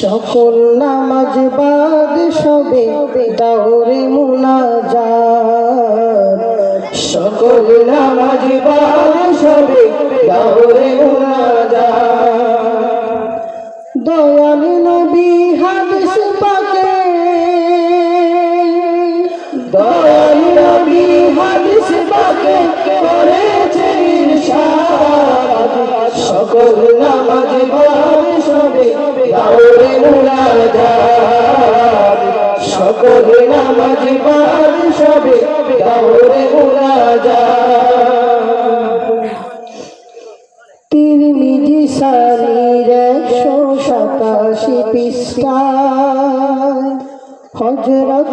সকল নামাজ বাদ সবে দাউরে মুনাজাত। সকল নামাজ বাদ সবে দাউরে মুনাজাত। দয়াল নবী হাদিস পাকে। দয়াল নবী হাদিস পাকে করেছেন ইরশাদ। সকল নামাজ বাদ সবে দাউরে মুনাজাত সকল নামাজ বাদ সবে দাউরে মুনাজাত তিরমিজি সানির একশো সাতাশি পৃষ্ঠায় হজরত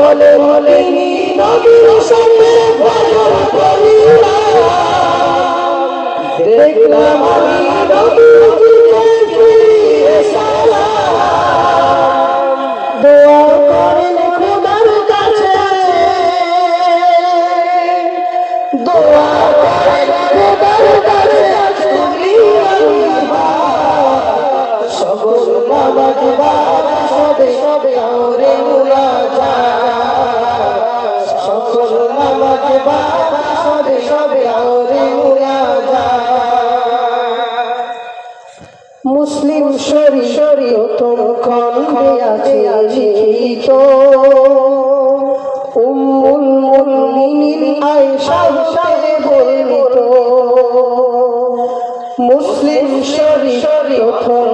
বলে বলিনি নবীর সাথে ফজর পড়িলাম দেখলাম আমি নবীজিকে খণ্ডে আছে লিখিত। উম্মুল মুমিনিন আয়েশা হতে মুসলিম শরীর প্রথম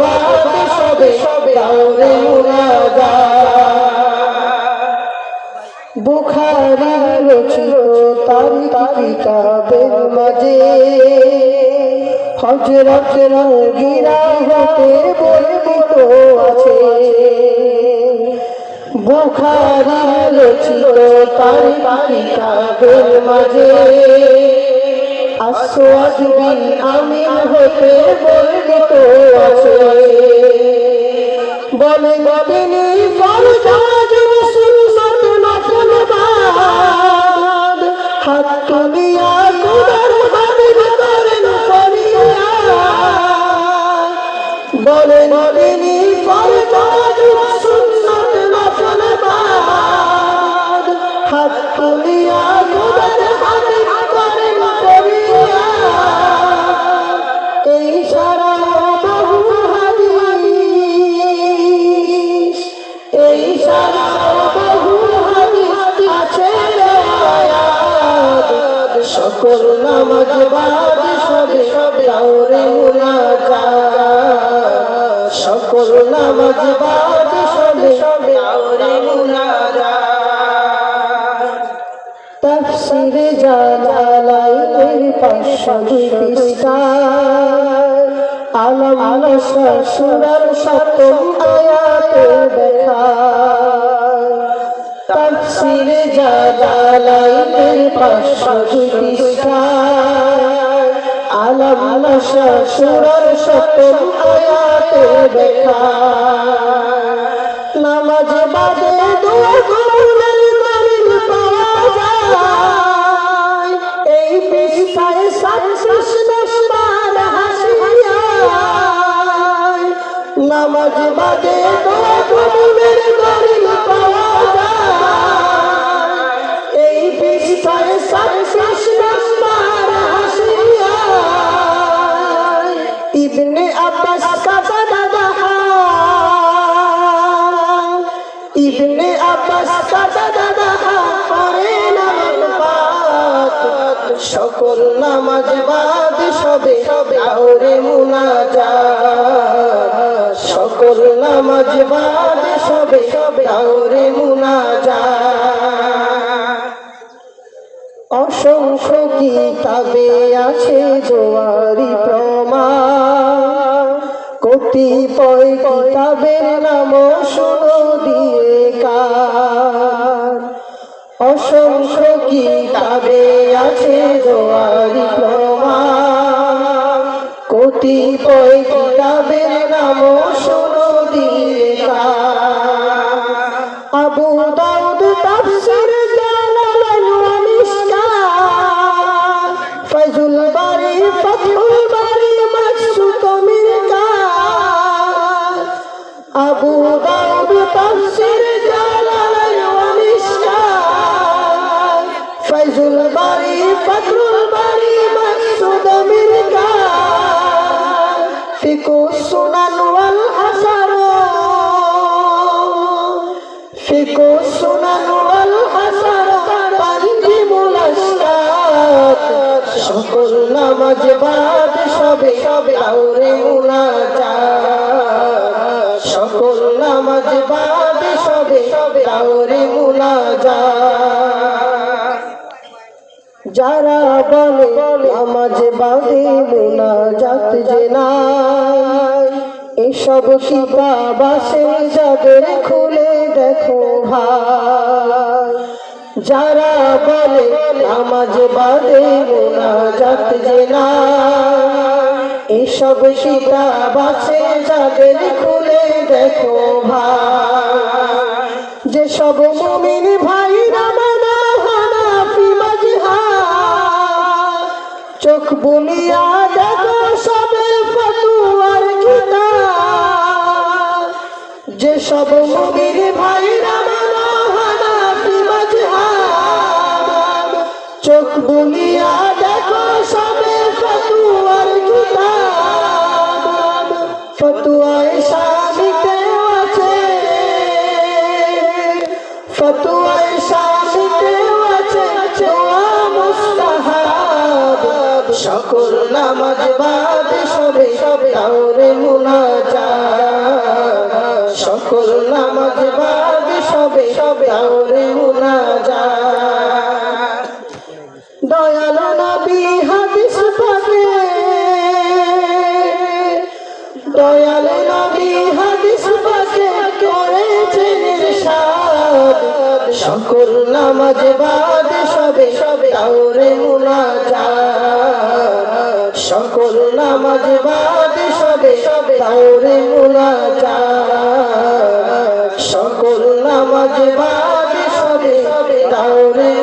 বাদ সবে আওরে মুনাজাত বুখারি রচিত তারিখ কিতাবের মাঝে। হজরত রঙ্গিরা হতে বর্ণিত আছে বুখারি রচিত তারিখ কিতাবের মাঝে আসোয়াদ বিন আমিন হতে বর্ণিত আছে বলে গবিনী ফরজাজ জালালাইনের পাঁচশো দুই পৃষ্ঠায় আলম সুরার সপ্তম আয়াতের দেখা তফসিরে জালালাইনের পাঁচশো দুই পৃষ্ঠায় আলম সুরার সপ্তম আয়াতের দেখা নামাজ বাদে দোয়া সবে আউরে মুনাজাত। সকল নামাজ বাদ সবে সবে আউরে মুনাজাত। অসংখ্য কিতাবে আছে জোয়ারি প্রমাণ। কতিপয় কিতাবের নাম শুনো দিয়ে কার। অসংখ্য কিতাবে আছে জোয়ারি নাম শুনো আবু দাউদ তাফসীর জালালাইন ওয়া মিশকাত ফায়জুল বারি মিরকাত আবু দাউদ তাফসীর সকল নামাজ বাদ সবে সবে আউরে মুনাজাত। যারা বলে নামাজ বাদে মুনাজাত যে নাই, এসব কিতাব আছে যাদের খুলে দেখো ভাই? যারা বলে নামাজ বাদে মুনাজাত যে নাই এসব কিতাব আছে যাদের খুলে দেখো ভাই। যেসব মুমিন ভাই চোখ বুলিয়া দেখো সবে ফতুয়ার কিতাব। যেসব মুমিন ভাই চোখ বুলিয়া মুনাজাত সকল নামাজ বাদ সবে সবে। আউরে মুনাজাত। দয়াল নবী হাদিস পাকে দয়াল নবী হাদিস পাকে করেছেন ইরশাদ। সকল নামাজ বাদ সবে সবে। আউরে মুনাজাত। সকল নামাজ বাদ সবে সবে। আউরে মুনাজাত। বাজে রে